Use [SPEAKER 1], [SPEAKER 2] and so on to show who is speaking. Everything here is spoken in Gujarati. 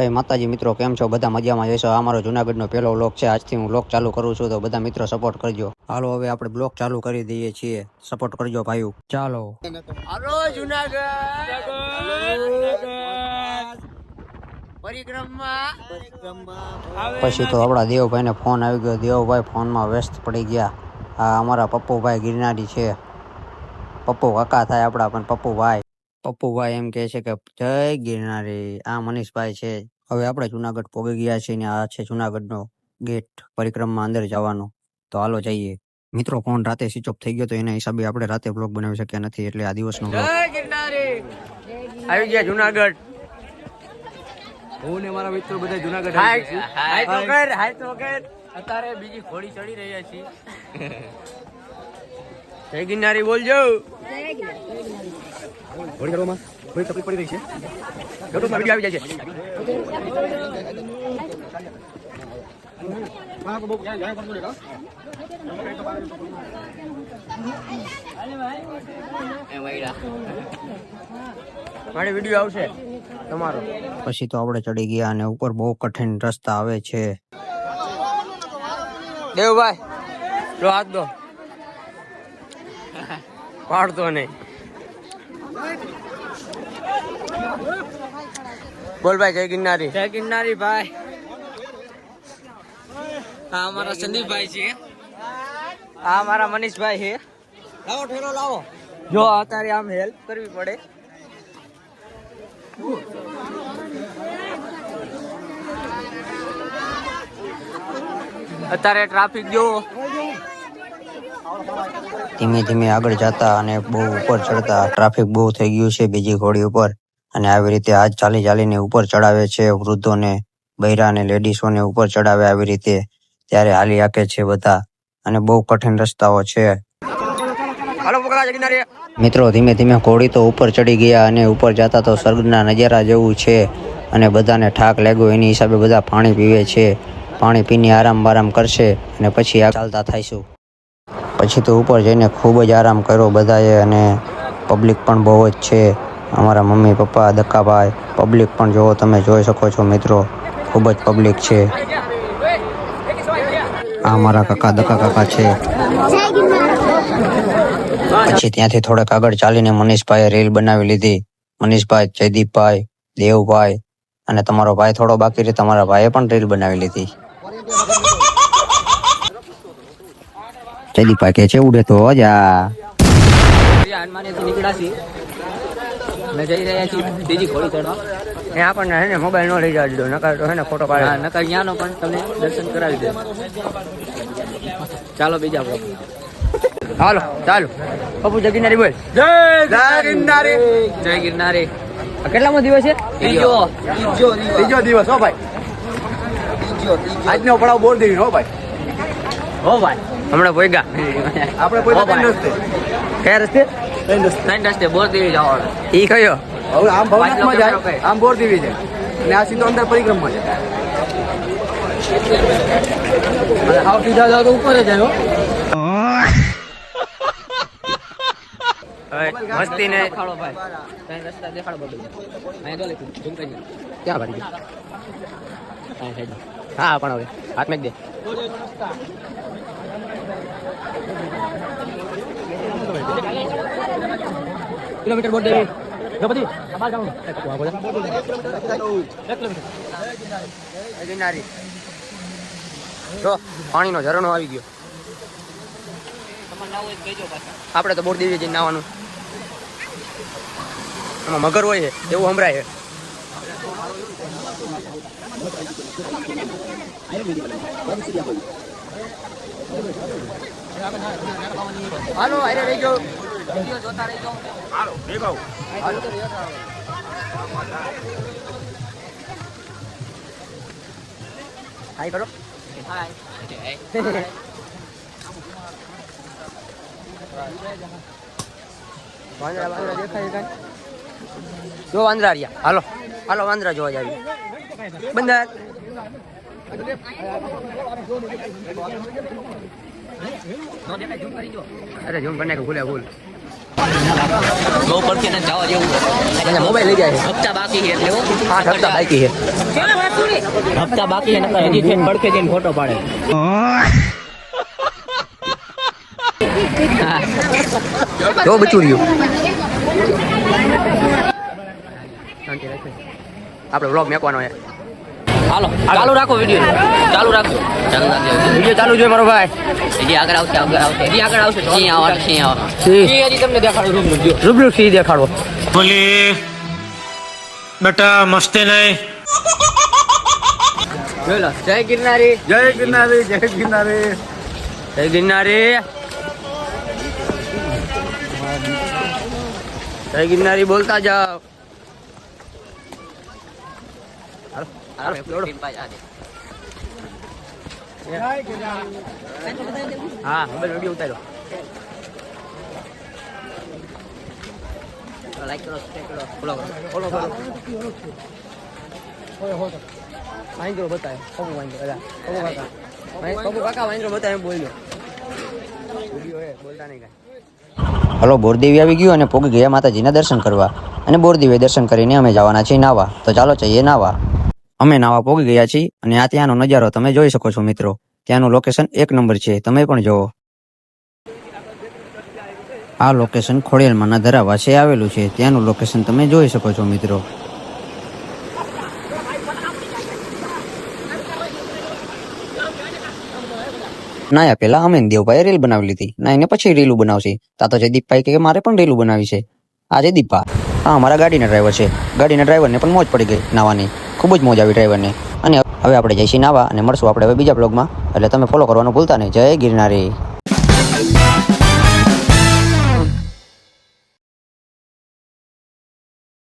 [SPEAKER 1] જય માતાજી મિત્રો કેમ છો? બધા મજામાં જશો આ મારો જુનાગઢનો પહેલો બ્લોક છે. આજથી હું બ્લોક ચાલુ કરું છું તો બધા મિત્રો સપોર્ટ કરજો. હાલો હવે આપણે બ્લોક ચાલુ કરી દઈએ છીએ. સપોર્ટ કરજો ભાઈઓ. ચાલો.
[SPEAKER 2] હાલો જુનાગઢ!
[SPEAKER 1] પછી તો આપણા દેવભાઈને ફોન આવી ગયો. દેવભાઈ ફોનમાં વ્યસ્ત પડી ગયા. આ અમારા પપ્પુભાઈ ગિરનારી છે. પપ્પુ કાકા થાય આપણા પણ પપ્પુભાઈ પપ્પુભાઈ એમ કહે છે કે જય ગિરનારી આ મનીષભાઈ છે. હવે આપણે જુનાગઢ પોગી ગયા છીએ ને આ છે જુનાગઢનો ગેટ પરિક્રમા અંદર જવાનો. તો હાલો જઈએ. મિત્રો ફોન રાતે સ્વિચ ઓફ થઈ ગયો તો એના હિસાબે આપણે રાતે બ્લોગ બનાવી શક્યા નથી એટલે આ દિવસનો
[SPEAKER 2] જય ગિરનારી! આવી ગયા જુનાગઢ. હું ને મારા મિત્રો બધા જુનાગઢ હાય હાય તો કર હાય તો કર અત્યારે બીજી ઘોડી ચડી રહ્યા છીએ. જય ગિરનારી બોલજો. ઘોડી થોડી તકલીફ પડી રહી છે. યુટ્યુબમાં વીડિયો આવી જાય છે. મારી વીડિયો આવશે તમારો.
[SPEAKER 1] પછી તો આપણે ચડી ગયા અને ઉપર બહુ કઠિન રસ્તા આવે છે.
[SPEAKER 2] દેવભાઈ લો હાથ દો. પાડતો નહીં. બોલ ભાઈ, જય ગિરનારી. જય ગિરનારી ભાઈ. હા, અમારા સંદીપભાઈ છે. હા, અમારા મનીષભાઈ છે. લાવો ઠેરો લાવો. જો, અત્યારે આમ હેલ્પ કરવી પડે. અત્યારે ટ્રાફિક જો
[SPEAKER 1] ધીમે ધીમે આગળ જતા અને બહુ ઉપર ચડતા ટ્રાફિક બહુ થઈ ગયું છે બીજી ઘોડી ઉપર. અને આવી રીતે આજ ચાલી ચાલીને ઉપર ચડાવે છે વૃદ્ધોને બૈરા અને લેડીસોને ઉપર ચડાવે આવી રીતે. ત્યારે હાલી હાકે છે બધા. અને બહુ કઠિન રસ્તાઓ છે. મિત્રો ધીમે ધીમે ઘોડી તો ઉપર ચડી ગયા અને ઉપર જતા તો સ્વર્ગના નજારા જેવું છે. અને બધાને ઠાક લાગ્યો એની હિસાબે બધા પાણી પીવે છે. પાણી પીને આરામ બારામ કરશે અને પછી આ ચાલતા થાઈશું. પછી તો ઉપર જઈને ખૂબ જ આરામ કર્યો બધાએ અને પબ્લિક પણ બહુ જ છે. અમારા મમ્મી, પપ્પા, દક્કાભાઈ પબ્લિક પણ જોવો તમે જોઈ શકો છો મિત્રો, ખૂબ જ પબ્લિક છે. આ મારા કાકા, દક્કા કાકા છે. પછી ત્યાંથી થોડેક આગળ ચાલીને મનીષભાઈએ રીલ બનાવી લીધી. મનીષભાઈ, જયદીપભાઈ, દેવભાઈ અને તમારો ભાઈ થોડો બાકી રહે, તમારા ભાઈએ પણ રીલ બનાવી લીધી. જયદીપભાઈ કે છે ઉડે તો જા.
[SPEAKER 2] એ આપણને હે ને મોબાઈલ નો લઈ જવા દીધો નકર તો હે ને ફોટો પાડે. નકર ત્યાંનો પણ તમને દર્શન કરાવી દે. ચાલો બીજા હાલો ચાલો. પપ્પુ જય ગિરનારી બોલ. જય ગિરનારી. જય ગિરનારી. આ કેટલામો દિવસ છે? ત્રીજો.
[SPEAKER 3] ત્રીજો. દિવસ. હો ભાઈ. આજનો પડાવ બોલ દેવી હો ભાઈ.
[SPEAKER 2] હો ભાઈ. હમણાં ભોગા
[SPEAKER 3] આપણે કોઈ
[SPEAKER 2] ભાઈ.
[SPEAKER 3] રસ્તે.
[SPEAKER 2] કયા રસ્તે? ત્રણ રસ્તે. બોર દેવી જવાનો. ઈ કયો?
[SPEAKER 3] હવે આમ ભવનાથમાં જાય આમ બોર દેવી જાય અને આ સીધો અંદર પરિક્રમમાં છે.
[SPEAKER 2] હાવ સીધા જાવ તો ઉપર જ આવ્યો મસ્તી ને દેખાડો ભાઈ. કઈ રસ્તા દેખાડો બધું. અહીંયા તો લખ્યું ઝૂમ ક્યાં ભરી ગયું હા હા પણ હવે હાથ મેક દે. કિલોમીટર બોટ દેવી ગણપતિ આ બાર એક કિલોમીટર જો પાણીનો ઝરણો આવી ગયો. આપણે તો બોટ દેવી જઈને નાવાનું. એમાં મગર હોય છે, એવું સંભળાય છે. હાલો અરે રહી ગયો જોતા રહી જાઓ. હાલો ભેગો હાલો હાય કરો. હાય વાંદરા વાંદરા દેખાય કાંઈ? જો વાંદરા રહ્યા. હાલો હાલો વાંદરા જોવા જાવી. બંદર અરે ઝૂમ કરી ભૂલે ભૂલ બહુ પડખે ને જવા જેવું
[SPEAKER 3] મોબાઈલ લઈ જાય
[SPEAKER 2] હપ્તા બાકી છે એટલે હો.
[SPEAKER 3] હપ્તા બાકી છે.
[SPEAKER 2] હપ્તા બાકી છે નકર હજી થઈને પડખે જઈને ફોટો પાડે.
[SPEAKER 3] જો બચું રહ્યું. આપણે વ્લોગ મેકવાનો છે.
[SPEAKER 2] હાલો ચાલુ રાખો વીડિયો ચાલુ રાખો ચાલુ રાખજો.
[SPEAKER 3] વીડિયો ચાલુ જોઈએ મારો ભાઈ.
[SPEAKER 2] હજી આગળ આવશે આગળ આવશે. હજી આગળ આવશે સિંહ આવવાનો સિંહ આવવાનો.
[SPEAKER 3] સિંહ.
[SPEAKER 2] સિંહ હજી તમને દેખાડો રૂબરૂ
[SPEAKER 3] રૂબરૂ સિંહ દેખાડો.
[SPEAKER 4] બોલી બેટા મસ્તી નહીં.
[SPEAKER 2] બોલો જય ગિરનારી.
[SPEAKER 3] જય ગિરનારી જય ગિરનારી.
[SPEAKER 2] જય ગિરનારી. જય ગિરનારી બોલતા જાઓ.
[SPEAKER 3] હા મોબાઈલ વીડિયો ઉતાર્યો
[SPEAKER 2] લાઈક કરો કરો ફોલો કરો
[SPEAKER 3] ફોલો કરો વાંદરો બતાવે પપ્પુ વાંદરો અલા પપ્પુ કાકા વાં- કાકા વાંદરો બતાવે એમ બોલ્યો બોલતા નહીં કાંઈ
[SPEAKER 1] હલો બોરદેવી આવી ગયું અને પોગી ગયા માતાજીના દર્શન કરવા. અને બોરદેવી દર્શન કરીને અમે જવાના છીએ નાવા. તો ચાલો જઈએ નાવા. અમે નાવા પોગી ગયા છીએ અને આ ત્યાંનો નજારો તમે જોઈ શકો છો મિત્રો. ત્યાંનું લોકેશન એક નંબર છે. તમે પણ જુઓ. આ લોકેશન ખોડિયાલમાંના નધરા વાસે આવેલું છે. ત્યાંનું લોકેશન તમે જોઈ શકો છો મિત્રો. નાયા પહેલા અમે દેવભાઈએ દેવભાઈ રીલ બનાવી લીધી. નાઈને પછી રીલું બનાવશે. તા તો જયદીપભાઈ કે મારે પણ રીલું બનાવી છે. આ જયદીપભા હા અમારા ગાડીના ડ્રાઈવર છે. ગાડીના ડ્રાઈવરને પણ મોજ પડી ગઈ નાવાની. ખૂબ જ મોજ આવી ડ્રાઈવરને. અને હવે આપણે જઈશું નાવા અને મળશું આપણે હવે બીજા બ્લોગમાં. એટલે તમે ફોલો કરવાનું ભૂલતા નહીં. જય ગિરનારી.